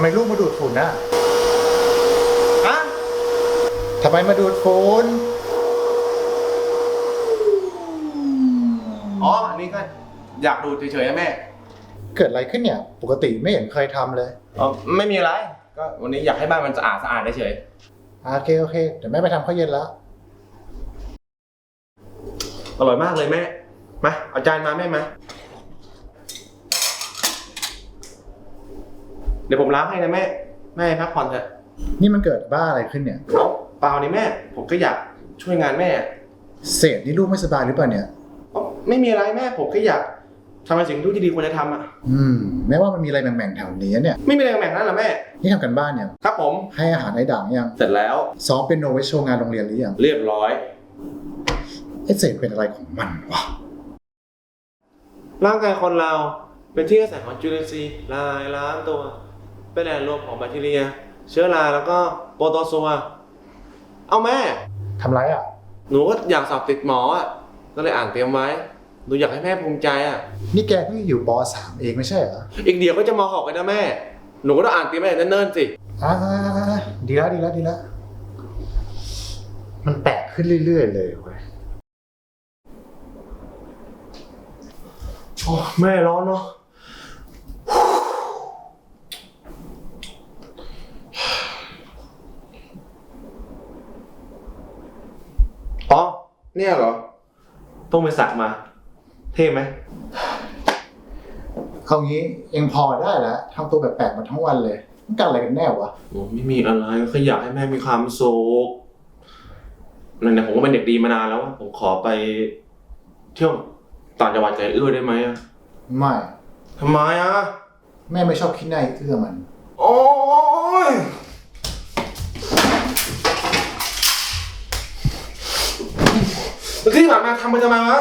ไมลูกมาดูดฝุ่นนะฮะทำไมมาดูดฝุ่น อ๋อ อันนี้ก็อยากดูเฉยๆนะแม่เกิดอะไรขึ้นเนี่ย ปกติไม่เห็นเคยทำเลยอ๋อไม่มีอะไร ก็วันนี้อยากให้บ้านมันสะอาดสะอาดเฉยอะโอเคโอเค เดี๋ยวแม่ไปทำข้าวเย็นแล้วอร่อยมากเลยแม่ มา เอาจานมาแม่มา เดี๋ยวผมล้างให้นะแม่ แม่พักผ่อนเถอะนี่มันเกิดบ้าอะไรขึ้นเนี่ย เอาเปล่านี่แม่ ผมก็อยากช่วยงานแม่เศษนี่ลูกไม่สบายหรือเปล่าเนี่ยอ๋อไม่มีอะไรแม่ผมก็อยากทำในสิ่งที่ดีควรจะทำอะ อืม แม้ว่ามันมีอะไรแหม่งๆแถวนี้เนี่ย ไม่มีอะไรแบ่งนั้นหรอแม่ นี่ทำกันบ้านยังครับผม ให้อาหารไอ้ด่างยัง เสร็จแล้ว ซ้อมเป็นโนไว้โชว์งานโรงเรียนหรือยังเรียบร้อย ไอ้เศษเป็นอะไรของมันวะ ร่างกายคนเราเป็นที่อาศัยของจุลินทรีย์หลายล้านตัว เป็นแหล่งรวมของแบคทีเรีย เชื้อราแล้วก็โปรโตซัว เอาแม่ ทำไรอะ หนูก็อยากสอบติดหมออะ ก็เลยอ่านเตรียมไว้ หนูอยากให้แม่ภูมิใจอะ นี่แกเพิ่งอยู่ป .3 เองไม่ใช่เหรออีกเดี๋ยวก็จะมหกกันนะแม่ หนูก็ต้องอ่านเตรียมไว้แต่เนิ่นๆสิ อ่าดีแล้วดีแล้วดีแล้ว มันแปลกขึ้นเรื่อย ๆ เลยเว้ยโอ้แม่ร้อนเนาะ อ๋อ เนี่ยเหรอ ต้องไปสักมา เท่ไหมเอางี้เองพอได้แล้วทำตัวแปลกๆมาทั้งวันเลยมันกันอะไรกันแน่วะ โอ้ไม่มีอะไรก็แค่อยากให้แม่มีความสุขนั่นนะผมก็เป็นเด็กดีมานานแล้วอะผมขอไป เที่ยวต่างจังหวัดกับไอ้เอื้อได้ไหมอะไม่ ทำไมอะ แม่ไม่ชอบคิดในายเอื้อมัน ที่ผ่านมาทำไปทำไมวะ